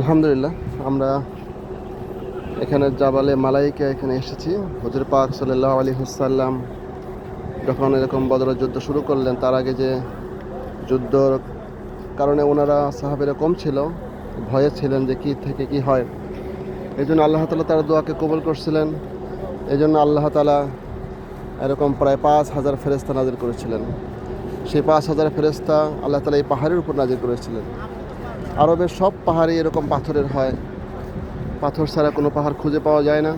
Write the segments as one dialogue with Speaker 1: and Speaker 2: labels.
Speaker 1: আলহামদুলিল্লাহ, আমরা এখানে জাবালে মালাইকা এখানে এসেছি। হজর পাক সাল্লাহ আলী হুসাল্লাম যখন এরকম বদর যুদ্ধ শুরু করলেন, তার আগে যে যুদ্ধর কারণে ওনারা সাহাবেরা কম ছিল, ভয়ে ছিলেন যে কী থেকে কি হয়। এই জন্য আল্লাহ তালা তার দোয়াকে কবল করছিলেন। এই জন্য আল্লাহ তালা এরকম প্রায় পাঁচ হাজার ফেরেস্তা নাজির করেছিলেন। সেই পাঁচ হাজার ফেরেস্তা আল্লাহ তালা এই পাহাড়ের উপর নাজির করেছিলেন। আরবের সব পাহাড়ই এরকম পাথরের হয়। পাথর ছাড়া কোনো পাহাড় খুঁজে পাওয়া যায় না।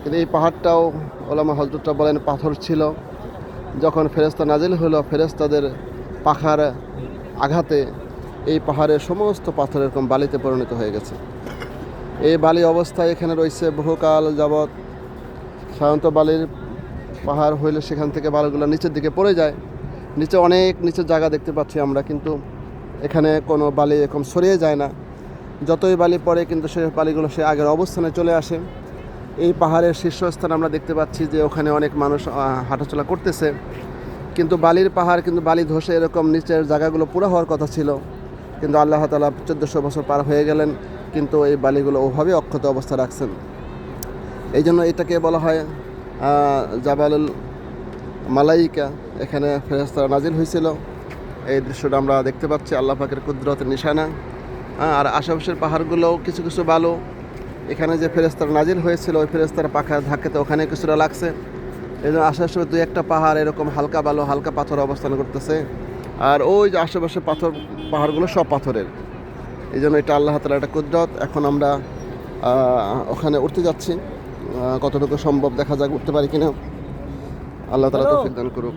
Speaker 1: কিন্তু এই পাহাড়টাও ওলামা হজরতটা বলেন পাথর ছিল। যখন ফেরেস্তা নাজিল হলো ফেরেস্তাদের পাখার আঘাতে এই পাহাড়ের সমস্ত পাথর এরকম বালিতে পরিণত হয়ে গেছে। এই বালি অবস্থায় এখানে রয়েছে বহুকাল যাবৎ। সাধারণত বালির পাহাড় হইলে সেখান থেকে বালিগুলো নিচের দিকে পড়ে যায়। নিচে অনেক নিচের জায়গা দেখতে পাচ্ছি আমরা, কিন্তু এখানে কোনো বালি এরকম সরিয়ে যায় না। যতই বালি পড়ে কিন্তু সে বালিগুলো সে আগের অবস্থানে চলে আসে। এই পাহাড়ের শীর্ষস্থানে আমরা দেখতে পাচ্ছি যে ওখানে অনেক মানুষ হাঁটাচলা করতেছে। কিন্তু বালির পাহাড়, কিন্তু বালি ধসে এরকম নিচের জায়গাগুলো পুরো হওয়ার কথা ছিল। কিন্তু আল্লাহ তালা চোদ্দোশো বছর পার হয়ে গেলেন, কিন্তু এই বালিগুলো ওভাবে অক্ষত অবস্থা রাখছেন। এই জন্য এটাকে বলা হয় জাবালুল মালাইকা। এখানে ফেরেস্তারা নাজিল হয়েছিল। এই দৃশ্যটা আমরা দেখতে পাচ্ছি আল্লাহ পাকের কুদরতের নিশানা। হ্যাঁ, আর আশেপাশের পাহাড়গুলোও কিছু কিছু ভালো। এখানে যে ফেরেস্তার নাজিল হয়েছিল ওই ফেরেস্তার পাখার ধাক্কাতে ওখানে কিছুটা লাগছে। এই জন্য আশেপাশে দুই একটা পাহাড় এরকম হালকা বালু হালকা পাথর অবস্থান করতেছে। আর ওই যে আশেপাশে পাথর পাহাড়গুলো সব পাথরের। এই জন্য এটা আল্লাহ তালা একটা কুদরত। এখন আমরা ওখানে উঠতে যাচ্ছি। কতটুকু সম্ভব দেখা যাক উঠতে পারি কিনা। আল্লাহ তালা তৌফিক দান করুক।